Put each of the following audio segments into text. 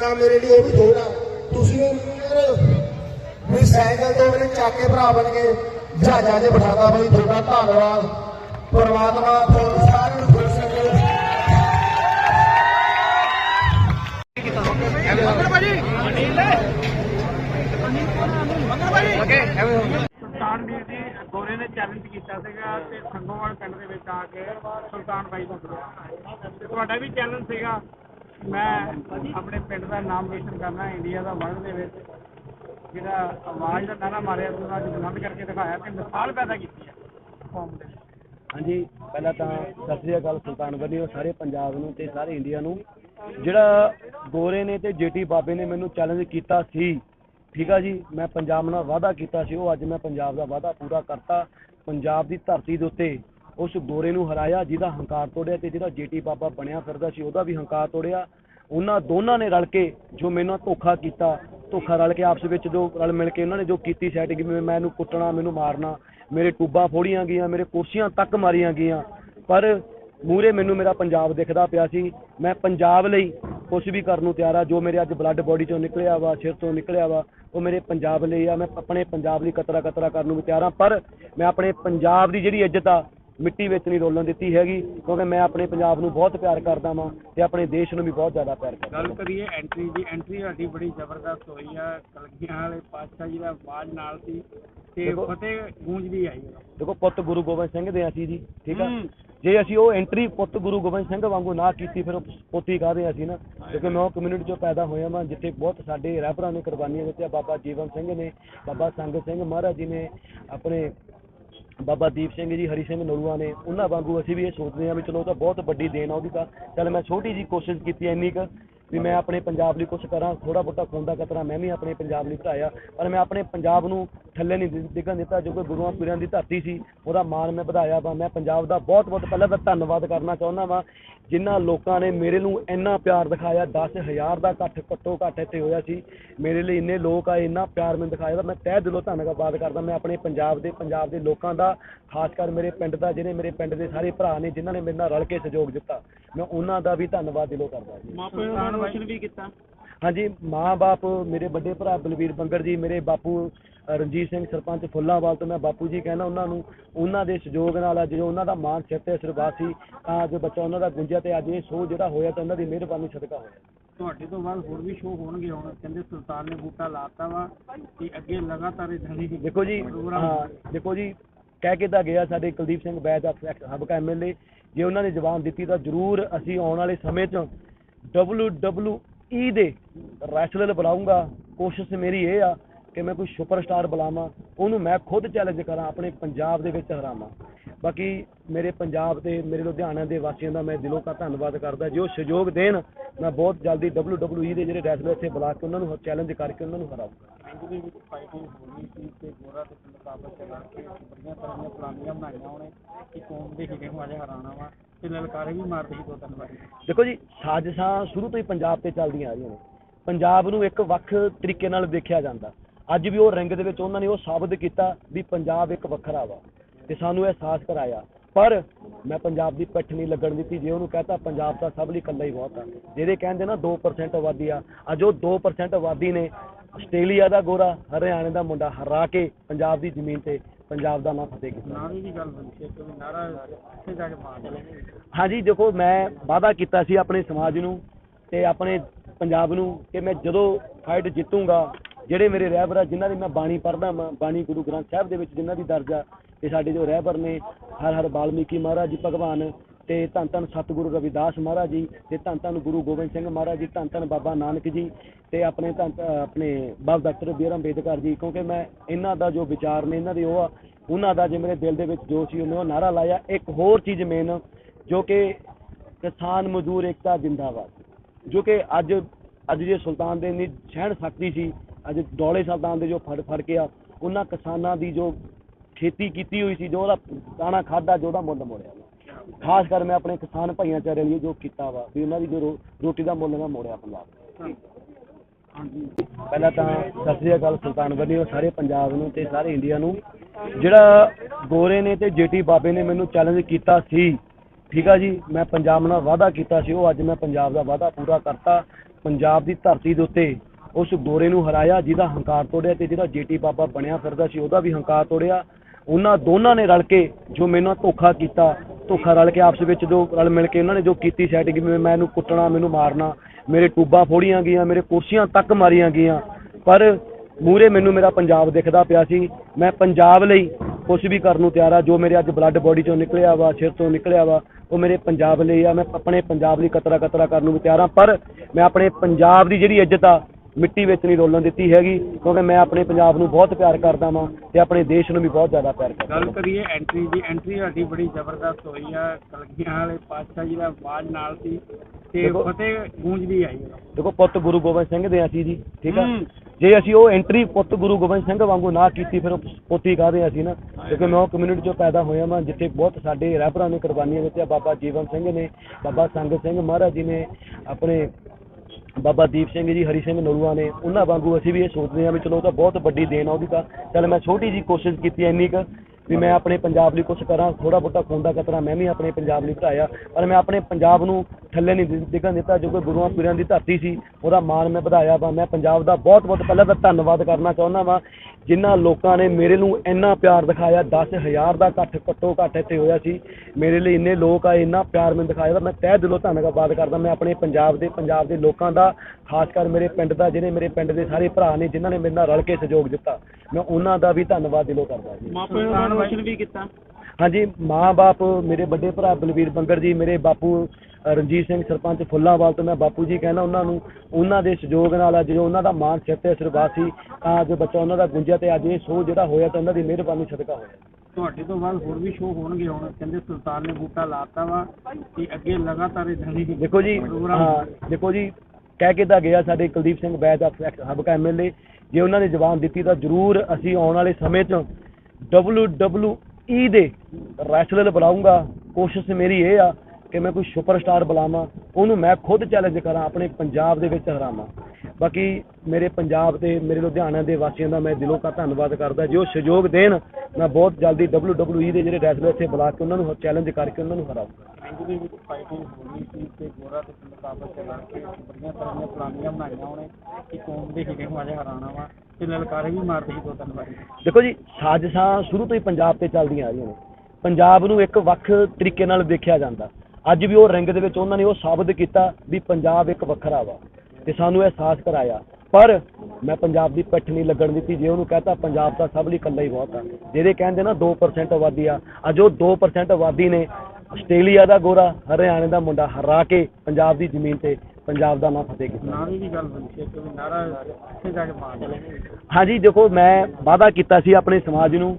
ਤਾਂ ਮੇਰੇ ਲਈ ਉਹ ਵੀ ਥੋੜਾ ਤੁਸੀਂ ਵੀ ਸਾਈਕਲ ਤੋਂ ਮੇਰੇ ਚਾਕੇ ਭਰਾ ਬਣ ਕੇ ਜਹਾਜ਼ਾਂ 'ਚ ਬਿਠਾਤਾ ਬਈ, ਤੁਹਾਡਾ ਧੰਨਵਾਦ। ਪਰਮਾਤਮਾ ਤੁਹਾਨੂੰ ਸਾਰਿਆਂ ਨੂੰ ਖੁਸ਼ ਰੱਖੇ। ਸੁਲਤਾਨ ਜੀ, ਗੋਰੇ ਨੇ ਚੈਲੰਜ ਕੀਤਾ ਸੀਗਾ ਤੇ ਸੰਗੋਵਾਲ ਪਿੰਡ ਦੇ ਵਿੱਚ ਆ ਕੇ ਸੁਲਤਾਨ ਬਾਈ ਦਾ ਬੁਲਾਇਆ ਤੇ ਤੁਹਾਡਾ ਵੀ ਚੈਲੰਜ ਸੀਗਾ। ਮੈਂ ਆਪਣੇ ਪਿੰਡ ਦਾ ਨਾਮ ਰੋਸ਼ਨ ਕਰਨਾ, ਇੰਡੀਆ ਦਾ ਵਰਲਡ ਦੇ ਵਿੱਚ ਜਿਹੜਾ ਆਵਾਜ਼ ਦਾ ਨਾਰਾ ਮਾਰਿਆ ਤੁਸੀਂ ਅੱਜ ਬੁਲੰਦ ਕਰਕੇ ਦਿਖਾਇਆ ਤੇ ਮਿਸਾਲ ਪੈਦਾ ਕੀਤੀ ਹੈ ਕੌਮ ਦੇ ਹਾਂਜੀ, ਪਹਿਲਾਂ ਤਾਂ ਸਤਿ ਸ੍ਰੀ ਅਕਾਲ ਸੁਲਤਾਨ ਬੰਨਿਓ ਸਾਰੇ ਪੰਜਾਬ ਨੂੰ ਤੇ ਸਾਰੇ ਇੰਡੀਆ ਨੂੰ। ਜਿਹੜਾ ਗੋਰੇ ਨੇ ਤੇ ਜੇਟੀ ਬਾਬੇ ਨੇ ਮੈਨੂੰ ਚੈਲੰਜ ਕੀਤਾ ਸੀ, ਠੀਕ ਆ ਜੀ, ਮੈਂ ਪੰਜਾਬ ਨਾਲ ਵਾਅਦਾ ਕੀਤਾ ਸੀ, ਉਹ ਅੱਜ ਮੈਂ ਪੰਜਾਬ ਦਾ ਵਾਅਦਾ ਪੂਰਾ ਕਰਤਾ। ਪੰਜਾਬ ਦੀ ਧਰਤੀ ਦੇ ਉੱਤੇ ਉਸ ਗੋਰੇ ਨੂੰ ਹਰਾਇਆ, ਜਿਹਦਾ ਹੰਕਾਰ ਤੋੜਿਆ ਤੇ ਜਿਹੜਾ ਜੇਟੀ ਬਾਬਾ ਬਣਿਆ ਫਿਰਦਾ ਸੀ, ਉਹਦਾ ਵੀ ਹੰਕਾਰ ਤੋੜਿਆ। ਉਹਨਾਂ ਦੋਨਾਂ ਨੇ ਰਲ ਕੇ ਜੋ ਮੈਨੂੰ ਧੋਖਾ ਕੀਤਾ, ਧੋਖਾ ਰਲ ਕੇ ਆਪਸ ਵਿੱਚ ਜੋ ਰਲ ਮਿਲ ਕੇ ਉਹਨਾਂ ਨੇ ਜੋ ਕੀਤੀ ਸੈਟਿੰਗ ਮੈਂ ਮੈਨੂੰ ਕੁੱਟਣਾ, ਮੈਨੂੰ ਮਾਰਨਾ, ਮੇਰੇ ਟੂਬਾਂ ਫੋੜੀਆਂ ਗਈਆਂ, ਮੇਰੇ ਕੁਰਸੀਆਂ ਤੱਕ ਮਾਰੀਆਂ ਗਈਆਂ। ਪਰ ਮੂਰੇ ਮੈਨੂੰ ਮੇਰਾ ਪੰਜਾਬ ਦਿਖਦਾ ਪਿਆ ਸੀ। ਮੈਂ ਪੰਜਾਬ ਲਈ ਕੁਝ ਵੀ ਕਰਨ ਨੂੰ ਤਿਆਰ ਆ। ਜੋ ਮੇਰੇ ਅੱਜ ਬਲੱਡ ਬੋਡੀ ਚੋਂ ਨਿਕਲਿਆ ਵਾ, ਸਿਰ ਤੋਂ ਨਿਕਲਿਆ ਵਾ, ਉਹ ਮੇਰੇ ਪੰਜਾਬ ਲਈ ਆ। ਮੈਂ ਆਪਣੇ ਪੰਜਾਬ ਲਈ ਕਤਰਾ ਕਤਰਾ ਕਰਨ ਨੂੰ ਵੀ ਤਿਆਰ ਆ। ਪਰ ਮੈਂ ਆਪਣੇ ਪੰਜਾਬ ਦੀ ਜਿਹੜੀ ਇੱਜ਼ਤ ਆ ਮਿੱਟੀ ਵਿੱਚ ਨਹੀਂ ਰੋਲਣ ਦਿੱਤੀ ਹੈਗੀ ਕਿਉਂਕਿ ਮੈਂ ਆਪਣੇ ਪੰਜਾਬ ਨੂੰ ਬਹੁਤ ਪਿਆਰ ਕਰਦਾ ਵਾਂ ਤੇ ਆਪਣੇ ਦੇਸ਼ ਨੂੰ ਵੀ ਬਹੁਤ ਜ਼ਿਆਦਾ ਪਿਆਰ ਕਰਦਾ ਗੱਲ ਕਰੀਏ ਐਂਟਰੀ ਦੀ ਐਂਟਰੀ ਸਾਡੀ ਬੜੀ ਜ਼ਬਰਦਸਤ ਹੋਈ ਆ ਕਲਗੀਆਂ ਵਾਲੇ ਪਾਤਸ਼ਾਹ ਜੀ ਦਾ ਆਵਾਜ਼ ਨਾਲ ਸੀ ਤੇ ਫਤਿਹ ਗੂੰਜਦੀ ਆਈ। ਦੇਖੋ ਪੁੱਤ ਗੁਰੂ ਗੋਬਿੰਦ ਸਿੰਘ ਦੇ ਅਸੀਂ ਜੀ ਠੀਕ ਆ। ਜੇ ਅਸੀਂ ਉਹ ਐਂਟਰੀ ਪੁੱਤ ਗੁਰੂ ਗੋਬਿੰਦ ਸਿੰਘ ਵਾਂਗੂ ਨਾ ਕੀਤੀ ਫਿਰ ਉਹ ਪੋਤੀ ਕਾਹਦੇ ਅਸੀਂ ਨਾ? ਕਿਉਂਕਿ ਮੈਂ ਉਹ ਕਮਿਊਨਿਟੀ ਚੋਂ ਪੈਦਾ ਹੋਇਆ ਵਾਂ ਜਿੱਥੇ ਬਹੁਤ ਸਾਡੇ ਰਹਿਬਰਾਂ ਨੇ ਕੁਰਬਾਨੀਆਂ ਦਿੱਤੀਆਂ ਬਾਬਾ ਜੀਵਨ ਸਿੰਘ ਨੇ ਬਾਬਾ ਸੰਗਤ ਸਿੰਘ ਮਹਾਰਾਜ ਜੀ ਨੇ ਆਪਣੇ ਬਾਬਾ ਦੀਪ ਸਿੰਘ ਜੀ, ਹਰੀ ਸਿੰਘ ਨਲੂਆ ਨੇ, ਉਹਨਾਂ ਵਾਂਗੂ ਅਸੀਂ ਵੀ ਇਹ ਸੋਚਦੇ ਹਾਂ ਵੀ ਚਲੋ ਉਹ ਤਾਂ ਬਹੁਤ ਵੱਡੀ ਦੇਣ ਆ ਉਹਦੀ ਤਾਂ। ਚੱਲ ਮੈਂ ਛੋਟੀ ਜੀ ਕੋਸ਼ਿਸ਼ ਕੀਤੀ ਐ ਇੰਨੀ ਕੁ ਵੀ ਮੈਂ ਆਪਣੇ ਪੰਜਾਬ ਲਈ ਕੁਝ ਕਰਾਂ ਥੋੜਾ ਬਹੁਤਾ ਖੂਨ ਦਾ ਕਤਰਾ ਮੈਂ ਵੀ ਆਪਣੇ ਪੰਜਾਬ ਲਈ ਭਰਾਇਆ ਪਰ ਮੈਂ ਆਪਣੇ ਪੰਜਾਬ ਨੂੰ ਥੱਲੇ ਨਹੀਂ ਡਿ- ਡਿੱਗਣ ਦਿੱਤਾ, ਜੋ ਕਿ ਗੁਰੂਆਂ ਪੀਰਾਂ ਦੀ ਧਰਤੀ ਸੀ, ਉਹਦਾ ਮਾਣ ਮੈਂ ਵਧਾਇਆ ਵਾ, ਮੈਂ ਪੰਜਾਬ ਦਾ ਬਹੁਤ ਬਹੁਤ ਪਹਿਲਾਂ ਤਾਂ ਧੰਨਵਾਦ ਕਰਨਾ ਚਾਹੁੰਦਾ ਵਾਂ ਜਿਨ੍ਹਾਂ ਲੋਕਾਂ ਨੇ ਮੇਰੇ ਨੂੰ ਇੰਨਾ ਪਿਆਰ ਦਿਖਾਇਆ 10000 ਦਾ ਇਕੱਠ ਘੱਟੋ ਘੱਟ ਇੱਥੇ ਹੋਇਆ ਸੀ, ਮੇਰੇ ਲਈ ਇੰਨੇ ਲੋਕ ਆਏ, ਇੰਨਾ ਪਿਆਰ ਮੈਨੂੰ ਦਿਖਾਇਆ ਮੈਂ ਤਹਿ ਦਿਲੋਂ ਧੰਨਵਾਦ ਕਰਦਾ, ਮੈਂ ਆਪਣੇ ਪੰਜਾਬ ਦੇ ਪੰਜਾਬ ਦੇ ਲੋਕਾਂ ਦਾ, ਖਾਸ ਕਰ ਮੇਰੇ ਪਿੰਡ ਦਾ ਜਿਹੜੇ ਮੇਰੇ ਪਿੰਡ ਦੇ ਸਾਰੇ ਭਰਾ ਨੇ, ਜਿਨ੍ਹਾਂ ਨੇ ਮੇਰੇ ਨਾਲ ਰਲ ਕੇ ਸਹਿਯੋਗ ਦਿੱਤਾ, ਮੈਂ ਉਹਨਾਂ ਦਾ ਵੀ ਧੰਨਵਾਦ ਦਿਲੋਂ ਕਰਦਾ ਜੀ। ਮਾਪਿਆਂ ਨੂੰ ਰੋਸ਼ਨ ਵੀ ਕੀਤਾ। ਹਾਂਜੀ ਮਾਂ-ਬਾਪ ਮੇਰੇ ਵੱਡੇ ਭਰਾ ਬਲਵੀਰ ਬੰਗਰ ਜੀ ਮੇਰੇ ਬਾਪੂ ਰਣਜੀਤ ਸਿੰਘ ਸਰਪੰਚ ਫੁੱਲਾਂਵਾਲ ਤੋਂ ਮੈਂ ਬਾਪੂ ਜੀ ਕਹਿੰਦਾ ਉਹਨਾਂ ਨੂੰ ਉਹਨਾਂ ਦੇ ਸਹਿਯੋਗ ਨਾਲ ਅੱਜ ਜੋ ਉਹਨਾਂ ਦਾ ਮਾਨ ਸਿਰ ਤੇ ਸੀ ਤਾਂ ਅੱਜ ਬੱਚਾ ਉਹਨਾਂ ਦਾ ਗੁੰਜਿਆ ਤੇ ਅੱਜ ਇਹ ਸ਼ੋਅ ਜਿਹੜਾ ਹੋਇਆ ਤਾਂ ਉਹਨਾਂ ਦੀ ਮਿਹਰਬਾਨੀ ਸਦਕਾ ਹੋਇਆ। ਤੁਹਾਡੇ ਤੋਂ ਬਾਅਦ ਹੋਰ ਵੀ ਸ਼ੋਅ ਹੋਣਗੇ ਹੁਣ ਕਹਿੰਦੇ ਸੁਲਤਾਨ ਨੇ ਬੂਟਾ ਲਾਤਾ ਵਾ ਕਿ ਅੱਗੇ ਲਗਾਤਾਰ ਇਦਾਂ ਦੀ ਦੇਖੋ ਜੀ ਹਾਂ ਦੇਖੋ ਜੀ ਕਹਿ ਕੇ ਤਾਂ ਗਿਆ ਸਾਡੇ ਕੁਲਦੀਪ ਸਿੰਘ ਬੈਦ ਹਬਕਾ ਐਮਐਲਏ ਜੇ ਉਹਨਾਂ ਨੇ ਜਵਾਬ ਦਿੱਤੀ ਤਾਂ ਜ਼ਰੂਰ ਅਸੀਂ ਆਉਣ ਵਾਲੇ ਸਮੇਂ 'ਚ WWE ਦੇ ਰੈਸਲਰ ਬੁਲਾਉਂਗਾ ਕੋਸ਼ਿਸ਼ ਮੇਰੀ ਇਹ ਆ ਕਿ ਮੈਂ ਕੋਈ ਸੁਪਰਸਟਾਰ ਬੁਲਾਵਾਂ ਉਹਨੂੰ ਮੈਂ ਖੁਦ ਚੈਲੰਜ ਕਰਾਂ, ਆਪਣੇ ਪੰਜਾਬ ਦੇ ਵਿੱਚ ਹਰਾਵਾਂ। ਬਾਕੀ ਮੇਰੇ ਪੰਜਾਬ ਤੇ ਮੇਰੇ ਲੁਧਿਆਣਾ ਦੇ ਵਾਸੀਆਂ ਦਾ ਮੈਂ ਦਿਲੋਂ ਕਾ ਧੰਨਵਾਦ ਕਰਦਾ। ਜੋ ਸਹਿਯੋਗ ਦੇਣ, ਮੈਂ ਬਹੁਤ ਜਲਦੀ WWE ਦੇ ਜਿਹੜੇ ਰੈਸਲਰ ਇੱਥੇ ਬੁਲਾ ਕੇ ਉਹਨਾਂ ਨੂੰ ਚੈਲੰਜ ਕਰਕੇ ਉਹਨਾਂ ਨੂੰ ਹਰਾਊਂਗਾ। ਪਿੰਡ ਦੇ ਵਿੱਚ ਫਾਈਟਿੰਗ ਹੋਣੀ ਸੀ ਤੇ ਗੋਰਾ ਤੇ ਮੁਕਾਬਲੇ ਚ ਕੇ ਬੜੀਆਂ ਤਰ੍ਹਾਂ ਦੀਆਂ ਪਲਾਨੀਆਂ ਬਣਾਈਆਂ ਉਹਨੇ ਕਿ ਕੌਮ ਦੇ ਹੀਰੇ ਨੂੰ ਅਜੇ ਵਾ। ਤੇ ਲਲਕਾਰੇ ਵੀ ਮਾਰਦੇ ਸੀ ਦੋ ਤਿੰਨ ਵਾਰੀ। ਦੇਖੋ ਜੀ, ਸਾਜ਼ਿਸ਼ਾਂ ਸ਼ੁਰੂ ਤੋਂ ਹੀ ਪੰਜਾਬ ਤੇ ਚੱਲਦੀਆਂ ਆ ਰਹੀਆਂ ਨੇ। ਪੰਜਾਬ ਨੂੰ ਇੱਕ ਵੱਖ ਤਰੀਕੇ ਨਾਲ ਦੇਖਿਆ ਜਾਂਦਾ। ਅੱਜ ਵੀ ਉਹ ਰਿੰਗ ਦੇ ਵਿੱਚ ਉਹਨਾਂ ਨੇ ਉਹ ਸਾਬਤ ਕੀਤਾ ਵੀ ਪੰਜਾਬ ਇੱਕ ਵੱਖਰਾ ਵਾ ਤੇ ਸਾਨੂੰ ਅਹਿਸਾਸ ਕਰਾਇਆ। ਪਰ ਮੈਂ ਪੰਜਾਬ ਦੀ ਪਿੱਠ ਨਹੀਂ ਲੱਗਣ ਦਿੱਤੀ। ਜੇ ਉਹਨੂੰ ਕਹਤਾ, ਪੰਜਾਬ ਤਾਂ ਸਭ ਲਈ ਇਕੱਲਾ ਹੀ ਬਹੁਤ ਆ। ਜਿਹਦੇ ਕਹਿੰਦੇ ਨਾ 2% ਆਬਾਦੀ ਆ, ਅੱਜ ਉਹ 2% ਆਬਾਦੀ ਨੇ। ਆਸਟ੍ਰੇਲੀਆ ਦਾ ਗੋਰਾ, ਹਰਿਆਣੇ ਦਾ ਮੁੰਡਾ ਹਰਾ ਕੇ ਪੰਜਾਬ ਦੀ ਜ਼ਮੀਨ ਤੇ ਪੰਜਾਬ ਦਾ ਨਾਂ ਫਤਿਹ ਕੀਤਾ। ਨਾਰੇ ਦੀ ਗੱਲ ਹੋਈ ਸੀ ਕਿ ਨਾਰਾ ਕਿੱਥੇ ਜਾ ਕੇ ਲਏ ਹਾਂਜੀ ਦੇਖੋ ਮੈਂ ਵਾਅਦਾ ਕੀਤਾ ਸੀ ਆਪਣੇ ਸਮਾਜ ਨੂੰ ਤੇ ਆਪਣੇ ਪੰਜਾਬ ਨੂੰ ਕਿ ਮੈਂ ਜਦੋਂ ਫਾਈਟ ਜਿੱਤੂੰਗਾ ਜਿਹੜੇ ਮੇਰੇ ਰਹਿਬਰ ਆ ਜਿਨ੍ਹਾਂ ਦੀ ਮੈਂ ਬਾਣੀ ਪੜ੍ਹਦਾ ਵਾਂ ਬਾਣੀ ਗੁਰੂ ਗ੍ਰੰਥ ਸਾਹਿਬ ਦੇ ਵਿੱਚ ਜਿਨ੍ਹਾਂ ਦੀ ਦਰਜ ਆ ਤੇ ਸਾਡੇ ਜੋ ਰਹਿਬਰ ਨੇ ਹਰ ਹਰ ਬਾਲਮੀਕੀ ਮਹਾਰਾਜ ਜੀ ਭਗਵਾਨ ਤੇ ਧੰਨ ਧੰਨ ਸਤਿਗੁਰੂ ਰਵਿਦਾਸ ਮਹਾਰਾਜ ਜੀ ਤੇ ਧੰਨ ਧੰਨ ਗੁਰੂ ਗੋਬਿੰਦ ਸਿੰਘ ਮਹਾਰਾਜ ਜੀ, ਧੰਨ ਧੰਨ ਬਾਬਾ ਨਾਨਕ ਜੀ ਤੇ ਆਪਣੇ ਧੰਨ ਆਪਣੇ ਬਾਬ doctor B R Ambedkar ji, ਕਿਉਂਕਿ ਮੈਂ ਇਹਨਾਂ ਦਾ ਜੋ ਵਿਚਾਰ ਨੇ, ਇਹਨਾਂ ਦੇ ਉਹ ਆ, ਉਹਨਾਂ ਦਾ ਜੇ ਮੇਰੇ ਦਿਲ ਦੇ ਵਿੱਚ ਜੋ ਸੀ, ਉਹਨੇ ਉਹ ਨਾਰਾ ਲਾਇਆ। ਇੱਕ ਹੋਰ ਚੀਜ਼ ਮੇਨ ਜੋ ਕਿ ਕਿਸਾਨ ਮਜ਼ਦੂਰ ਏਕਤਾ ਜਿੰਦਾਬਾਦ। ਜੋ ਕਿ ਅੱਜ ਅੱਜ ਜੇ ਸੁਲਤਾਨ ਦੇ ਇੰਨੀ ਸਹਿਣ ਸ਼ਕਤੀ ਸੀ, ਅੱਜ ਡੋਲੇ ਸੁਲਤਾਨ ਦੇ ਜੋ ਫੜ ਫੜ ਕੇ ਆ, ਉਹਨਾਂ ਕਿਸਾਨਾਂ ਦੀ ਜੋ ਖੇਤੀ ਕੀਤੀ ਹੋਈ ਸੀ, ਜੋ ਉਹਦਾ ਦਾਣਾ ਖਾਦਾ ਜੋ ਉਹਦਾ ਮੁੱਲ ਮੋੜਿਆ। ਖਾਸ ਕਰ ਮੈਂ ਆਪਣੇ ਕਿਸਾਨ ਭਾਈਆਚਾਰੇ ਲਈ ਜੋ ਕੀਤਾ ਵਾ, ਵੀ ਉਹਨਾਂ ਦੀ ਜੋ ਰੋਟੀ ਦਾ ਮੁੱਲ ਮੈਂ ਮੋੜਿਆ ਪੰਜਾਬ ਪਹਿਲਾਂ ਤਾਂ ਸਤਿ ਸ੍ਰੀ ਅਕਾਲ ਸੁਲਤਾਨ ਬੰਨਿਓ ਸਾਰੇ ਪੰਜਾਬ ਨੂੰ ਤੇ ਸਾਰੇ ਇੰਡੀਆ ਨੂੰ। ਜਿਹੜਾ ਗੋਰੇ ਨੇ ਤੇ ਜੇਟੀ ਬਾਬੇ ਨੇ ਮੈਨੂੰ ਚੈਲੰਜ ਕੀਤਾ ਸੀ, ਠੀਕ ਆ ਜੀ, ਮੈਂ ਪੰਜਾਬ ਨਾਲ ਵਾਅਦਾ ਕੀਤਾ ਸੀ, ਉਹ ਅੱਜ ਮੈਂ ਪੰਜਾਬ ਦਾ ਵਾਅਦਾ ਪੂਰਾ ਕਰਤਾ। ਪੰਜਾਬ ਦੀ ਧਰਤੀ ਦੇ ਉੱਤੇ ਉਸ ਗੋਰੇ ਨੂੰ ਹਰਾਇਆ, ਜਿਹਦਾ ਹੰਕਾਰ ਤੋੜਿਆ ਤੇ ਜਿਹੜਾ ਜੇਟੀ ਬਾਬਾ ਬਣਿਆ ਫਿਰਦਾ ਸੀ, ਉਹਦਾ ਵੀ ਹੰਕਾਰ ਤੋੜਿਆ। ਉਹਨਾਂ ਦੋਨਾਂ ਨੇ ਰਲ ਕੇ ਜੋ ਮੈਨੂੰ ਧੋਖਾ ਕੀਤਾ, ਧੋਖਾ ਰਲ ਕੇ ਆਪਸ ਵਿੱਚ ਜੋ ਰਲ ਮਿਲ ਕੇ ਉਹਨਾਂ ਨੇ ਜੋ ਕੀਤੀ ਸੈਟਿੰਗ ਮੈਂ ਮੈਨੂੰ ਕੁੱਟਣਾ, ਮੈਨੂੰ ਮਾਰਨਾ, ਮੇਰੇ ਟੂਬਾਂ ਫੋੜੀਆਂ ਗਈਆਂ, ਮੇਰੇ ਕੁਰਸੀਆਂ ਤੱਕ ਮਾਰੀਆਂ ਗਈਆਂ। ਪਰ ਮੂਰੇ ਮੈਨੂੰ ਮੇਰਾ ਪੰਜਾਬ ਦਿਖਦਾ ਪਿਆ ਸੀ। ਮੈਂ ਪੰਜਾਬ ਲਈ ਕੁਝ ਵੀ ਕਰਨ ਨੂੰ ਤਿਆਰ ਆ। ਜੋ ਮੇਰੇ ਅੱਜ ਬਲੱਡ ਬੋਡੀ ਚੋਂ ਨਿਕਲਿਆ ਵਾ, ਸਿਰ ਤੋਂ ਨਿਕਲਿਆ ਵਾ, ਉਹ ਮੇਰੇ ਪੰਜਾਬ ਲਈ ਆ। ਮੈਂ ਆਪਣੇ ਪੰਜਾਬ ਲਈ ਕਤਰਾ ਕਤਰਾ ਕਰਨ ਨੂੰ ਵੀ ਤਿਆਰ ਆ। ਪਰ ਮੈਂ ਆਪਣੇ ਪੰਜਾਬ ਦੀ ਜਿਹੜੀ ਇੱਜ਼ਤ ਆ ਮਿੱਟੀ ਵਿੱਚ ਨਹੀਂ ਰੋਲਣ ਦਿੱਤੀ ਹੈਗੀ ਕਿਉਂਕਿ ਮੈਂ ਆਪਣੇ ਪੰਜਾਬ ਨੂੰ ਬਹੁਤ ਪਿਆਰ ਕਰਦਾ ਵਾਂ ਤੇ ਆਪਣੇ ਦੇਸ਼ ਨੂੰ ਵੀ ਬਹੁਤ ਜ਼ਿਆਦਾ ਪਿਆਰ ਕਰਦਾ ਗੱਲ ਕਰੀਏ ਐਂਟਰੀ ਦੀ ਐਂਟਰੀ ਸਾਡੀ ਬੜੀ ਜ਼ਬਰਦਸਤ ਹੋਈ ਆ ਕਲਗੀਆਂ ਵਾਲੇ ਪਾਤਸ਼ਾਹ ਜੀ ਦਾ ਆਵਾਜ਼ ਨਾਲ ਸੀ ਤੇ ਫਤਿਹ ਗੂੰਜਦੀ ਆਈ। ਦੇਖੋ ਪੁੱਤ ਗੁਰੂ ਗੋਬਿੰਦ ਸਿੰਘ ਦੇ ਅਸੀਂ ਜੀ ਠੀਕ ਆ। ਜੇ ਅਸੀਂ ਉਹ ਐਂਟਰੀ ਪੁੱਤ ਗੁਰੂ ਗੋਬਿੰਦ ਸਿੰਘ ਵਾਂਗੂ ਨਾ ਕੀਤੀ ਫਿਰ ਉਹ ਪੋਤੀ ਕਾਹਦੇ ਅਸੀਂ ਨਾ? ਕਿਉਂਕਿ ਮੈਂ ਉਹ ਕਮਿਊਨਿਟੀ ਚੋਂ ਪੈਦਾ ਹੋਇਆ ਮੈਂ ਜਿੱਥੇ ਬਹੁਤ ਸਾਡੇ ਰਹਿਬਰਾਂ ਨੇ ਕੁਰਬਾਨੀਆਂ ਦਿੱਤੀਆਂ ਬਾਬਾ ਜੀਵਨ ਸਿੰਘ ਨੇ ਬਾਬਾ ਸੰਗ ਸਿੰਘ ਮਹਾਰਾਜ ਜੀ ਨੇ ਆਪਣੇ ਬਾਬਾ ਦੀਪ ਸਿੰਘ ਜੀ, ਹਰੀ ਸਿੰਘ ਨਲੂਆ ਨੇ, ਉਹਨਾਂ ਵਾਂਗੂ ਅਸੀਂ ਵੀ ਇਹ ਸੋਚਦੇ ਹਾਂ ਵੀ ਚਲੋ ਉਹ ਤਾਂ ਬਹੁਤ ਵੱਡੀ ਦੇਣ ਆ ਉਹਦੀ ਤਾਂ। ਚੱਲ ਮੈਂ ਛੋਟੀ ਜੀ ਕੋਸ਼ਿਸ਼ ਕੀਤੀ ਇੰਨੀ ਕੁ ਵੀ ਮੈਂ ਆਪਣੇ ਪੰਜਾਬ ਲਈ ਕੁਝ ਕਰਾਂ ਥੋੜਾ ਬਹੁਤਾ ਖੂਨ ਦਾ ਕਤਰਾ ਮੈਂ ਵੀ ਆਪਣੇ ਪੰਜਾਬ ਲਈ ਭਰਾਇਆ ਪਰ ਮੈਂ ਆਪਣੇ ਪੰਜਾਬ ਨੂੰ ਥੱਲੇ ਨਹੀਂ ਡਿ- ਡਿੱਗਣ ਦਿੱਤਾ, ਜੋ ਕਿ ਗੁਰੂਆਂ ਪੀਰਾਂ ਦੀ ਧਰਤੀ ਸੀ, ਉਹਦਾ ਮਾਣ ਮੈਂ ਵਧਾਇਆ ਵਾ, ਮੈਂ ਪੰਜਾਬ ਦਾ ਬਹੁਤ ਬਹੁਤ ਪਹਿਲਾਂ ਤਾਂ ਧੰਨਵਾਦ ਕਰਨਾ ਚਾਹੁੰਦਾ ਵਾਂ ਜਿਨ੍ਹਾਂ ਲੋਕਾਂ ਨੇ ਮੇਰੇ ਨੂੰ ਇੰਨਾ ਪਿਆਰ ਦਿਖਾਇਆ 10000 ਦਾ ਇਕੱਠ ਘੱਟੋ ਘੱਟ ਇੱਥੇ ਹੋਇਆ ਸੀ, ਮੇਰੇ ਲਈ ਇੰਨੇ ਲੋਕ ਆਏ, ਇੰਨਾ ਪਿਆਰ ਮੈਨੂੰ ਦਿਖਾਇਆ ਤਾਂ ਮੈਂ ਤਹਿ ਦਿਲੋਂ ਧੰਨਵਾਦ ਕਰਦਾ, ਮੈਂ ਆਪਣੇ ਪੰਜਾਬ ਦੇ ਪੰਜਾਬ ਦੇ ਲੋਕਾਂ ਦਾ, ਖਾਸ ਕਰ ਮੇਰੇ ਪਿੰਡ ਦਾ ਜਿਹੜੇ ਮੇਰੇ ਪਿੰਡ ਦੇ ਸਾਰੇ ਭਰਾ ਨੇ, ਜਿਨ੍ਹਾਂ ਨੇ ਮੇਰੇ ਨਾਲ ਰਲ ਕੇ ਸਹਿਯੋਗ ਦਿੱਤਾ, ਮੈਂ ਉਹਨਾਂ ਦਾ ਵੀ ਧੰਨਵਾਦ ਦਿਲੋਂ ਕਰਦਾ ਜੀ। ਦਾ ਰੋਸ਼ਨ ਵੀ ਕੀਤਾ? ਹਾਂਜੀ ਮਾਂ-ਬਾਪ ਮੇਰੇ ਵੱਡੇ ਭਰਾ ਬਲਵੀਰ ਬੰਗੜ ਜੀ ਮੇਰੇ ਬਾਪੂ ਰਣਜੀਤ ਸਿੰਘ ਸਰਪੰਚ ਫੁੱਲਾਂਵਾਲ ਤੋਂ ਮੈਂ ਬਾਪੂ ਜੀ ਕਹਿੰਦਾ ਉਹਨਾਂ ਨੂੰ ਉਹਨਾਂ ਦੇ ਸਹਿਯੋਗ ਨਾਲ ਅੱਜ ਜੋ ਉਹਨਾਂ ਦਾ ਮਾਣ ਸਿਰ ਤੇ ਅਸ਼ੀਰਵਾਦ ਸੀ ਤਾਂ ਅੱਜ ਬੱਚਾ ਉਹਨਾਂ ਦਾ ਗੁੰਜਿਆ ਤੇ ਅੱਜ ਇਹ ਸ਼ੋਅ ਜਿਹੜਾ ਹੋਇਆ ਤਾਂ ਉਹਨਾਂ ਦੀ ਮਿਹਰਬਾਨੀ ਸਦਕਾ ਹੋਇਆ। ਤੁਹਾਡੇ ਤੋਂ ਬਾਅਦ ਹੋਰ ਵੀ ਸ਼ੋਅ ਹੋਣਗੇ ਹੁਣ ਕਹਿੰਦੇ ਸੁਲਤਾਨ ਨੇ ਬੂਟਾ ਲਾਤਾ ਵਾ ਤੇ ਅੱਗੇ ਲਗਾਤਾਰ ਇਦਾਂ ਦੀ ਦੇਖੋ ਜੀ ਹਾਂ ਦੇਖੋ ਜੀ ਕਹਿ ਕੇ ਤਾਂ ਗਿਆ ਸਾਡੇ ਕੁਲਦੀਪ ਸਿੰਘ ਬੈਦ ਹਬਕਾ ਐਮਐਲਏ ਜੇ ਉਹਨਾਂ ਨੇ ਜਵਾਬ ਦਿੱਤੀ ਤਾਂ ਜ਼ਰੂਰ ਅਸੀਂ ਆਉਣ ਵਾਲੇ ਸਮੇਂ 'ਚ WWE ਦੇ ਰੈਸਲਰ ਬੁਲਾਉਂਗਾ ਕੋਸ਼ਿਸ਼ ਮੇਰੀ ਇਹ ਆ ਕਿ ਮੈਂ ਕੋਈ ਸੁਪਰਸਟਾਰ ਬੁਲਾਵਾਂ ਉਹਨੂੰ ਮੈਂ ਖੁਦ ਚੈਲੰਜ ਕਰਾਂ, ਆਪਣੇ ਪੰਜਾਬ ਦੇ ਵਿੱਚ ਹਰਾਵਾਂ। ਬਾਕੀ ਮੇਰੇ ਪੰਜਾਬ ਤੇ ਮੇਰੇ ਲੁਧਿਆਣਾ ਦੇ ਵਾਸੀਆਂ ਦਾ ਮੈਂ ਦਿਲੋਂ ਕਾ ਧੰਨਵਾਦ ਕਰਦਾ ਜੋ ਸਹਿਯੋਗ ਦੇਣ ਮੈਂ ਬਹੁਤ ਜਲਦੀ WWE ਦੇ ਜਿਹੜੇ ਰੈਸਲਰ ਇੱਥੇ ਬੁਲਾ ਕੇ ਉਹਨਾਂ ਨੂੰ ਚੈਲੰਜ ਕਰਕੇ ਉਹਨਾਂ ਨੂੰ ਹਰਾਊਂਗਾ। ਰਿੰਗ ਦੇ ਵਿੱਚ ਫਾਈਟਿੰਗ ਹੋਣੀ ਸੀ ਤੇ ਗੋਰਾ ਤੇ ਮੁਕਾਬਲੇ ਚ ਲੜ ਕੇ ਬੜੀਆਂ ਤਰ੍ਹਾਂ ਦੀਆਂ ਪਲਾਨੀਆਂ ਬਣਾਈਆਂ ਉਹਨੇ ਕਿ ਕੌਮ ਦੇ ਹੀਰੇ ਨੂੰ ਅਜੇ ਹਰਾਣਾ ਵਾ ਤੇ ਲਲਕਾਰੇ ਵੀ ਮਾਰਦੇ ਸੀ ਦੋ ਤਿੰਨ ਵਾਰੀ। ਦੇਖੋ ਜੀ ਸਾਜ਼ਿਸ਼ਾਂ ਸ਼ੁਰੂ ਤੋਂ ਹੀ ਪੰਜਾਬ ਤੇ ਚੱਲਦੀਆਂ ਆ ਰਹੀਆਂ ਨੇ। ਪੰਜਾਬ ਨੂੰ ਇੱਕ ਵੱਖ ਤਰੀਕੇ ਨਾਲ ਦੇਖਿਆ ਜਾਂਦਾ। ਅੱਜ ਵੀ ਉਹ ਰਿੰਗ ਦੇ ਵਿੱਚ ਉਹਨਾਂ ਨੇ ਉਹ ਸਾਬਤ ਕੀਤਾ ਵੀ ਪੰਜਾਬ ਇੱਕ ਵੱਖਰਾ ਵਾ। ਤੇ ਸਾਨੂੰ ਅਹਿਸਾਸ ਕਰਾਇਆ। ਪਰ ਮੈਂ ਪੰਜਾਬ ਦੀ ਪਿੱਠ ਨਹੀਂ ਲੱਗਣ ਦਿੱਤੀ। ਜੇ ਉਹਨੂੰ ਕਹਤਾ ਪੰਜਾਬ ਦਾ ਸਭ ਲਈ ਇਕੱਲਾ ਹੀ ਬਹੁਤ ਆ। ਜਿਹੜੇ ਕਹਿੰਦੇ ਨਾ 2% ਆਬਾਦੀ ਆ ਅੱਜ ਉਹ 2% ਆਬਾਦੀ ਨੇ। ਆਸਟ੍ਰੇਲੀਆ ਦਾ ਗੋਰਾ ਹਰਿਆਣੇ ਦਾ ਮੁੰਡਾ ਹਰਾ ਕੇ ਪੰਜਾਬ ਦੀ ਜ਼ਮੀਨ ਤੇ ਪੰਜਾਬ ਦਾ ਨਾਂ ਫਤਿਹ ਕੀਤਾ। ਨਾਰੇ ਦੀ ਗੱਲ ਬਣੀ ਸੀ ਕਿ ਨਾਰਾ ਕਿੱਥੇ ਜਾ ਕੇ ਮਾਰ ਲਏ ਹਾਂਜੀ ਦੇਖੋ ਮੈਂ ਵਾਅਦਾ ਕੀਤਾ ਸੀ ਆਪਣੇ ਸਮਾਜ ਨੂੰ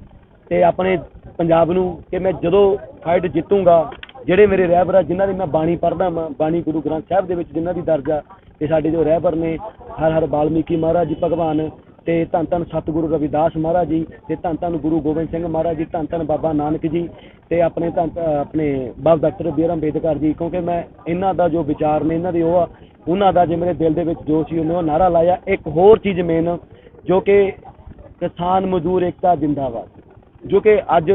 ਤੇ ਆਪਣੇ ਪੰਜਾਬ ਨੂੰ ਕਿ ਮੈਂ ਜਦੋਂ ਫਾਈਟ ਜਿੱਤੂੰਗਾ ਜਿਹੜੇ ਮੇਰੇ ਰਹਿਬਰ ਆ ਜਿਨ੍ਹਾਂ ਦੀ ਮੈਂ ਬਾਣੀ ਪੜ੍ਹਦਾ ਮੈਂ ਬਾਣੀ ਗੁਰੂ ਗ੍ਰੰਥ ਸਾਹਿਬ ਦੇ ਵਿੱਚ ਜਿਨ੍ਹਾਂ ਦੀ ਦਰਜ ਆ ਤੇ ਸਾਡੇ ਜੋ ਰਹਿਬਰ ਨੇ, ਹਰ ਹਰ ਬਾਲਮੀਕੀ ਮਹਾਰਾਜ ਜੀ, ਭਗਵਾਨ ਤੇ ਧੰਨ ਧੰਨ ਸਤਿਗੁਰੂ ਰਵਿਦਾਸ ਮਹਾਰਾਜ ਜੀ ਤੇ ਧੰਨ ਧੰਨ ਗੁਰੂ ਗੋਬਿੰਦ ਸਿੰਘ ਮਹਾਰਾਜ ਜੀ, ਧੰਨ ਧੰਨ ਬਾਬਾ ਨਾਨਕ ਜੀ ਤੇ ਆਪਣੇ ਧੰਨ ਆਪਣੇ ਬਾਬਾ ਡਾਕਟਰ ਬੀਆਰ ਅੰਬੇਦਕਰ ਜੀ, ਕਿਉਂਕਿ ਮੈਂ ਇਹਨਾਂ ਦਾ ਜੋ ਵਿਚਾਰ ਨੇ, ਇਹਨਾਂ ਦੇ ਉਹ ਆ, ਉਹਨਾਂ ਦਾ ਜੇ ਮੇਰੇ ਦਿਲ ਦੇ ਵਿੱਚ ਜੋ ਸੀ, ਉਹਨੇ ਉਹ ਨਾਰਾ ਲਾਇਆ। ਇੱਕ ਹੋਰ ਚੀਜ਼ ਮੇਨ ਜੋ ਕਿ ਕਿਸਾਨ ਮਜ਼ਦੂਰ ਏਕਤਾ ਜਿੰਦਾਬਾਦ। ਜੋ ਕਿ ਅੱਜ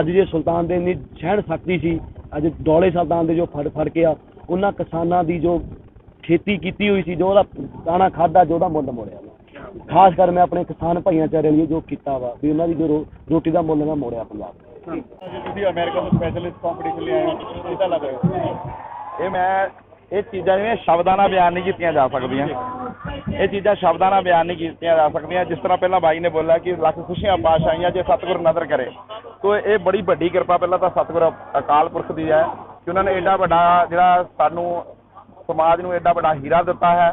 ਅੱਜ ਜੇ ਸੁਲਤਾਨ ਦੇ ਨਹੀਂ ਸਹਿਣ ਸਕਦੀ ਸੀ, ਅੱਜ ਡੋਲੇ ਸੁਲਤਾਨ ਦੇ ਜੋ ਫੜ ਫੜ ਕੇ ਆ, ਉਹਨਾਂ ਕਿਸਾਨਾਂ ਦੀ ਜੋ ਖੇਤੀ ਕੀਤੀ ਹੋਈ ਸੀ ਜੋ ਉਹਦਾ ਦਾਣਾ ਖਾਦਾ ਜੋ ਉਹਦਾ ਮੁੱਲ ਮੋੜਿਆ। ਖਾਸ ਕਰ ਮੈਂ ਆਪਣੇ ਕਿਸਾਨ ਭਾਈਆਂ ਚਾਰੇ ਲਈ ਜੋ ਕੀਤਾ ਵਾ ਵੀ ਉਹਨਾਂ ਦੀ ਜੋ ਰੋਟੀ ਦਾ ਮੁੱਲ ਮੈਂ ਮੋੜਿਆ ਪੰਜਾਬ ਤੁਸੀਂ ਅਮਰੀਕਾ ਤੋਂ ਸਪੈਸ਼ਲਿਸਟ ਕੰਪੀਟੀਸ਼ਨ ਲਈ ਆਏ ਹੋ ਕਿਦਾਂ ਲੱਗ ਰਿਹਾ ਇਹ ਮੈਂ ਇਹ ਚੀਜ਼ਾਂ ਜਿਹੜੀਆਂ ਸ਼ਬਦਾਂ ਨਾਲ ਬਿਆਨ ਨਹੀਂ ਕੀਤੀਆਂ ਜਾ ਸਕਦੀਆਂ। ਇਹ ਚੀਜ਼ਾਂ ਸ਼ਬਦਾਂ ਨਾਲ ਬਿਆਨ ਨਹੀਂ ਕੀਤੀਆਂ ਜਾ ਸਕਦੀਆਂ। ਜਿਸ ਤਰ੍ਹਾਂ ਪਹਿਲਾਂ ਬਾਈ ਨੇ ਬੋਲਿਆ ਕਿ ਲੱਖ ਖੁਸ਼ੀਆਂ ਪਾਸ਼ਾਈਆਂ ਜੇ ਸਤਿਗੁਰ ਨਜ਼ਰ ਕਰੇ। ਤੋ ਇਹ ਬੜੀ ਵੱਡੀ ਕਿਰਪਾ ਪਹਿਲਾਂ ਤਾਂ ਸਤਿਗੁਰ ਅਕਾਲ ਪੁਰਖ ਦੀ ਹੈ ਕਿ ਉਹਨਾਂ ਨੇ ਐਡਾ ਵੱਡਾ ਜਿਹੜਾ ਸਾਨੂੰ ਸਮਾਜ ਨੂੰ ਐਡਾ ਵੱਡਾ ਹੀਰਾ ਦਿੱਤਾ ਹੈ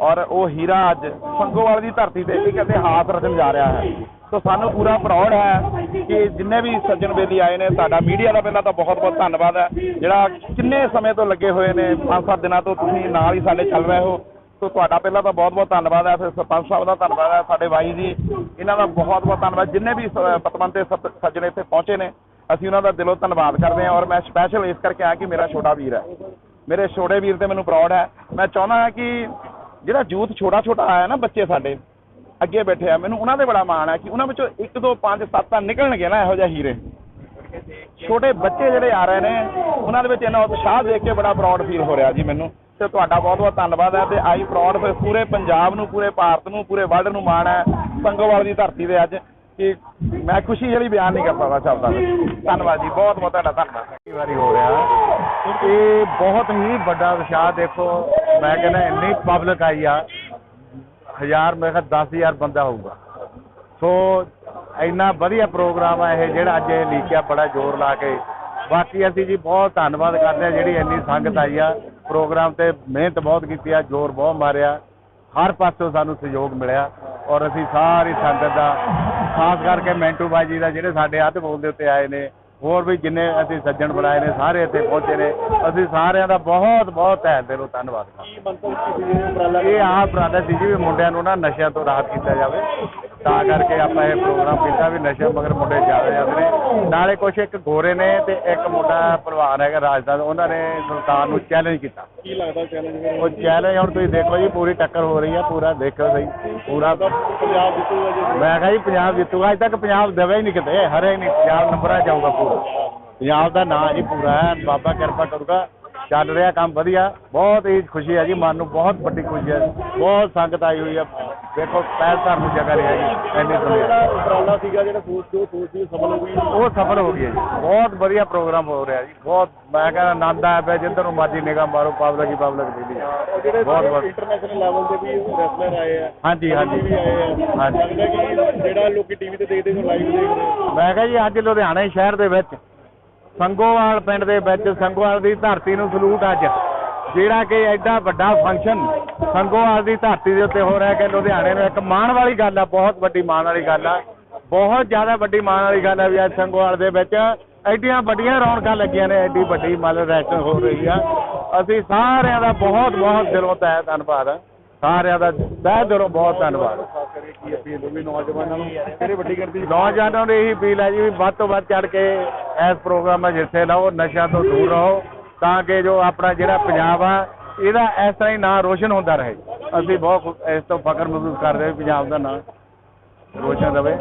ਔਰ ਉਹ ਹੀਰਾ ਅੱਜ ਸੰਗੋਵਾਲ ਦੀ ਧਰਤੀ ਤੇ ਵੀ ਕਹਿੰਦੇ ਹਾਸ ਰਚਣ ਜਾ ਰਿਹਾ ਹੈ। ਸੋ ਸਾਨੂੰ ਪੂਰਾ ਪ੍ਰਾਊਡ ਹੈ ਕਿ ਜਿੰਨੇ ਵੀ ਸੱਜਣ ਬੇਲੀ ਆਏ ਨੇ ਤੁਹਾਡਾ ਮੀਡੀਆ ਦਾ ਪਹਿਲਾਂ ਤਾਂ ਬਹੁਤ ਬਹੁਤ ਧੰਨਵਾਦ ਹੈ, ਜਿਹੜਾ ਕਿੰਨੇ ਸਮੇਂ ਤੋਂ ਲੱਗੇ ਹੋਏ ਨੇ, ਪੰਜ ਸੱਤ ਦਿਨਾਂ ਤੋਂ ਤੁਸੀਂ ਨਾਲ ਹੀ ਸਾਡੇ ਚੱਲ ਰਹੇ ਹੋ। ਸੋ ਤੁਹਾਡਾ ਪਹਿਲਾਂ ਤਾਂ ਬਹੁਤ ਬਹੁਤ ਧੰਨਵਾਦ ਹੈ, ਫਿਰ ਸਰਪੰਚ ਸਾਹਿਬ ਦਾ ਧੰਨਵਾਦ ਹੈ, ਸਾਡੇ ਬਾਈ ਜੀ, ਇਹਨਾਂ ਦਾ ਬਹੁਤ ਬਹੁਤ ਧੰਨਵਾਦ। ਜਿੰਨੇ ਵੀ ਪਤਵੰਤੇ ਸੱਤ- ਸੱਜਣ ਇੱਥੇ ਪਹੁੰਚੇ ਨੇ, ਅਸੀਂ ਉਹਨਾਂ ਦਾ ਦਿਲੋਂ ਧੰਨਵਾਦ ਕਰਦੇ ਹਾਂ ਔਰ ਮੈਂ ਸਪੈਸ਼ਲ ਇਸ ਕਰਕੇ ਆਇਆ ਕਿ ਮੇਰਾ ਛੋਟਾ ਵੀਰ ਹੈ। ਮੇਰੇ ਛੋਟੇ ਵੀਰ ਤੇ ਮੈਨੂੰ ਪ੍ਰਾਊਡ ਹੈ। ਮੈਂ ਚਾਹੁੰਦਾ ਹਾਂ ਕਿ ਜਿਹੜਾ ਯੂਥ ਛੋਟਾ ਛੋਟਾ ਆਇਆ ਨਾ ਬੱਚੇ ਸਾਡੇ, ਅੱਗੇ ਬੈਠੇ ਆ, ਮੈਨੂੰ ਉਹਨਾਂ ਦੇ ਬੜਾ ਮਾਣ ਹੈ ਕਿ ਉਹਨਾਂ ਵਿੱਚੋਂ 1 2 5 7 ਤਾਂ ਨਿਕਲਣਗੇ ਨਾ ਇਹੋ ਜਿਹੇ ਹੀਰੇ। ਛੋਟੇ ਬੱਚੇ ਜਿਹੜੇ ਆ ਰਹੇ ਨੇ, ਉਹਨਾਂ ਦੇ ਵਿੱਚ ਇਹਨਾਂ ਉਤਸ਼ਾਹ ਦੇਖ ਕੇ ਬੜਾ ਪ੍ਰਾਊਡ ਫੀਲ ਹੋ ਰਿਹਾ ਜੀ ਮੈਨੂੰ। ਤੇ ਤੁਹਾਡਾ ਬਹੁਤ ਬਹੁਤ ਧੰਨਵਾਦ ਹੈ ਤੇ ਆਈ ਪ੍ਰਾਊਡ ਫਿਰ ਪੂਰੇ ਪੰਜਾਬ ਨੂੰ, ਪੂਰੇ ਭਾਰਤ ਨੂੰ, ਪੂਰੇ ਵਰਲਡ ਨੂੰ ਮਾਣ ਹੈ। ਸੰਗੋਵਾਲ ਦੀ ਧਰਤੀ ਦੇ ਅੱਜ ਕਿ ਮੈਂ ਖੁਸ਼ੀ ਜਿਹੜੀ ਬਿਆਨ ਨਹੀਂ ਕਰ ਸਕਦਾ ਸ਼ਬਦਾਂ ਵਿੱਚ। ਧੰਨਵਾਦ ਜੀ, ਬਹੁਤ ਬਹੁਤ ਤੁਹਾਡਾ ਧੰਨਵਾਦ। ਕਈ ਵਾਰੀ ਹੋ ਰਿਹਾ ਇਹ ਬਹੁਤ ਹੀ ਵੱਡਾ ਵਿਸ਼ਾ ਦੇਖੋ, ਮੈਂ ਕਹਿੰਦਾ ਇੰਨੀ ਪਬਲਿਕ ਆਈ ਆ, ਹਜ਼ਾਰ ਮੇਰੇ ਕਿਹਾ 10000 ਬੰਦਾ ਹੋਊਗਾ। ਸੋ ਇੰਨਾ ਵਧੀਆ ਪ੍ਰੋਗਰਾਮ ਆ ਇਹ, ਜਿਹੜਾ ਅੱਜ ਇਹ ਲੀਕਿਆ ਬੜਾ ਜ਼ੋਰ ਲਾ ਕੇ। ਬਾਕੀ ਅਸੀਂ ਜੀ ਬਹੁਤ ਧੰਨਵਾਦ ਕਰਦੇ ਆ ਜਿਹੜੀ ਇੰਨੀ ਸੰਗਤ ਆਈ ਆ। ਪ੍ਰੋਗਰਾਮ ਤੇ ਮਿਹਨਤ ਬਹੁਤ ਕੀਤੀ ਆ, ਜ਼ੋਰ ਬਹੁਤ ਮਾਰਿਆ। ਹਰ ਪਾਸੋਂ ਸਾਨੂੰ ਸਹਿਯੋਗ ਮਿਲਿਆ ਔਰ ਅਸੀਂ ਸਾਰੀ ਸੰਗਤ ਦਾ ਖਾਸ ਕਰਕੇ ਮੈਂਟੂ ਬਾਈ ਜੀ ਦਾ ਜਿਹੜੇ ਸਾਡੇ ਹੱਥ ਬੋਲ ਦੇ ਉੱਤੇ ਆਏ ਨੇ ਹੋਰ ਵੀ ਜਿੰਨੇ ਅਸੀਂ ਸੱਜਣ ਬਣਾਏ ਨੇ ਸਾਰੇ ਇੱਥੇ ਪਹੁੰਚੇ ਨੇ। ਅਸੀਂ ਸਾਰਿਆਂ ਦਾ ਬਹੁਤ ਬਹੁਤ ਤਹਿ ਦਿਲੋਂ ਧੰਨਵਾਦ ਕਰਦੇ ਇਹ ਆਹ ਉਪਰਾਲਾ ਸੀ ਜੀ ਵੀ ਮੁੰਡਿਆਂ ਨੂੰ ਨਾ ਨਸ਼ਿਆਂ ਤੋਂ ਰਾਹਤ ਕੀਤਾ ਜਾਵੇ। ਤਾਂ ਕਰਕੇ ਆਪਾਂ ਇਹ ਪ੍ਰੋਗਰਾਮ ਕੀਤਾ ਵੀ ਨਸ਼ੇ ਮਗਰ ਮੁੰਡੇ ਜ਼ਿਆਦਾ ਜਾਂਦੇ ਨੇ ਨਾਲੇ ਕੁਛ ਇੱਕ ਗੋਰੇ ਨੇ ਤੇ ਇੱਕ ਮੁੰਡਾ ਪਹਿਲਵਾਨ ਹੈਗਾ ਰਾਜਸਥਾਨ ਉਹਨਾਂ ਨੇ ਸੁਲਤਾਨ ਨੂੰ ਚੈਲੰਜ ਕੀਤਾ। ਕੀ ਲੱਗਦਾ ਚੈਲੰਜ ਉਹ ਚੈਲੰਜ ਹੁਣ ਤੁਸੀਂ ਦੇਖੋ ਜੀ ਪੂਰੀ ਟੱਕਰ ਹੋ ਰਹੀ ਹੈ ਪੂਰਾ ਦੇਖੋ ਸਹੀ ਪੂਰਾ ਪੰਜਾਬ ਜਿੱਤੂਗਾ ਜੀ। ਮੈਂ ਕਿਹਾ ਜੀ ਪੰਜਾਬ ਜਿੱਤੂਗਾ ਅੱਜ ਤੱਕ ਪੰਜਾਬ ਦਵੇ ਹੀ ਨਹੀਂ ਕਿਤੇ ਹਰੇ ਨਹੀਂ ਪੰਜਾਬ ਨੰਬਰਾਂ ਜਾਊਗਾ ਪੂਰਾ। ਪੰਜਾਬ ਦਾ ਨਾਂ ਜੀ ਪੂਰਾ ਹੈ ਬਾਬਾ ਕਿਰਪਾ ਕਰੂਗਾ ਚੱਲ ਰਿਹਾ ਕੰਮ ਵਧੀਆ ਬਹੁਤ ਹੀ ਖੁਸ਼ੀ ਹੈ ਜੀ ਮਨ ਨੂੰ ਬਹੁਤ ਵੱਡੀ ਖੁਸ਼ੀ ਹੈ ਬਹੁਤ ਸੰਗਤ ਆਈ ਹੋਈ ਹੈ ਦੇਖੋ ਪੈਰ ਧਰਨ ਨੂੰ ਜਗ੍ਹਾ ਨਹੀਂ ਹੈਗੀ ਇੰਨੀ ਦੁਨੀਆ। ਉਪਰਾਲਾ ਸੀਗਾ ਜਿਹੜਾ ਸੋਚ ਜੋ ਸੋਚ ਸੀ ਸਫਲ ਹੋ ਗਈ। ਉਹ ਸਫਲ ਹੋ ਗਿਆ ਜੀ। ਬਹੁਤ ਵਧੀਆ ਪ੍ਰੋਗਰਾਮ ਹੋ ਰਿਹਾ ਜੀ। ਬਹੁਤ ਮੈਂ ਕਹਿੰਦਾ ਆਨੰਦ ਆਇਆ ਪਿਆ ਜਿੱਧਰ ਨੂੰ ਮਰਜ਼ੀ ਨਿਗਾਹ ਮਾਰੋ ਪਬਲਿਕ ਹੀ ਪਬਲਿਕ ਉਹ ਜਿਹੜੇ ਬਹੁਤ ਬਹੁਤ ਇੰਟਰਨੈਸ਼ਨਲ ਲੈਵਲ ਤੇ ਵੀ ਰੈਸਲਰ ਆਏ ਆ ਹਾਂਜੀ ਹਾਂਜੀ। ਵੀ ਆਏ ਆ। ਹਾਂਜੀ। ਜਿਹੜਾ ਲੋਕੀ ਟੀਵੀ ਤੇ ਦੇਖਦੇ ਨੇ ਲਾਈਵ ਦੇਖ ਰਹੇ ਮੈਂ ਕਿਹਾ ਜੀ ਅੱਜ ਲੁਧਿਆਣੇ ਸ਼ਹਿਰ ਦੇ ਵਿੱਚ ਸੰਗੋਵਾਲ ਪਿੰਡ ਦੇ ਵਿੱਚ ਸੰਗੋਵਾਲ ਦੀ ਧਰਤੀ ਨੂੰ ਸਲੂਟ ਅੱਜ। ਜਿਹੜਾ ਕਿ ਐਡਾ ਵੱਡਾ ਫੰਕਸ਼ਨ ਸੰਗੋਵਾਲ ਦੀ ਧਰਤੀ ਦੇ ਉੱਤੇ ਹੋ ਰਿਹਾ ਕਿ ਲੁਧਿਆਣੇ ਨੂੰ ਇੱਕ ਮਾਣ ਵਾਲੀ ਗੱਲ ਆ, ਬਹੁਤ ਵੱਡੀ ਮਾਣ ਵਾਲੀ ਗੱਲ ਆ। ਬਹੁਤ ਜ਼ਿਆਦਾ ਵੱਡੀ ਮਾਣ ਵਾਲੀ ਗੱਲ ਆ ਵੀ ਅੱਜ ਸੰਗੋਵਾਲ ਦੇ ਵਿੱਚ ਐਡੀਆਂ ਵੱਡੀਆਂ ਰੌਣਕਾਂ ਲੱਗੀਆਂ ਨੇ, ਐਡੀ ਵੱਡੀ ਮਤਲਬ ਰੈਸਟ ਹੋ ਰਹੀ ਆ। ਅਸੀਂ ਸਾਰਿਆਂ ਦਾ ਬਹੁਤ ਬਹੁਤ ਦਿਲੋਂ ਤਹਿ ਧੰਨਵਾਦ ਸਾਰਿਆਂ ਦਾ ਤਹਿ ਦਿਲੋਂ ਬਹੁਤ ਧੰਨਵਾਦ ਕੀ ਅਪੀਲ ਹੋਵੇ ਨੌਜਵਾਨਾਂ ਨੂੰ ਕਿਹੜੇ ਵੱਡੀ ਗਿਣਤੀ ਨੌਜਵਾਨਾਂ ਨੂੰ ਇਹੀ ਅਪੀਲ ਹੈ ਜੀ ਵੀ ਵੱਧ ਤੋਂ ਵੱਧ ਚੜ ਕੇ ਇਸ ਪ੍ਰੋਗਰਾਮ ਵਿੱਚ ਹਿੱਸੇ ਲਓ, ਨਸ਼ਿਆਂ ਤੋਂ ਦੂਰ ਰਹੋ। ਤਾਂ ਕਿ ਜੋ ਆਪਣਾ ਜਿਹੜਾ ਪੰਜਾਬ ਆ, ਇਹਦਾ ਇਸ ਤਰ੍ਹਾਂ ਹੀ ਨਾਂ ਰੋਸ਼ਨ ਹੁੰਦਾ ਰਹੇ। ਅਸੀਂ ਬਹੁਤ ਇਸ ਤੋਂ ਫਖਰ ਮਹਿਸੂਸ ਕਰਦੇ ਹਾਂ ਵੀ ਪੰਜਾਬ ਦਾ ਨਾਂ ਰੋਸ਼ਨ ਰਵੇ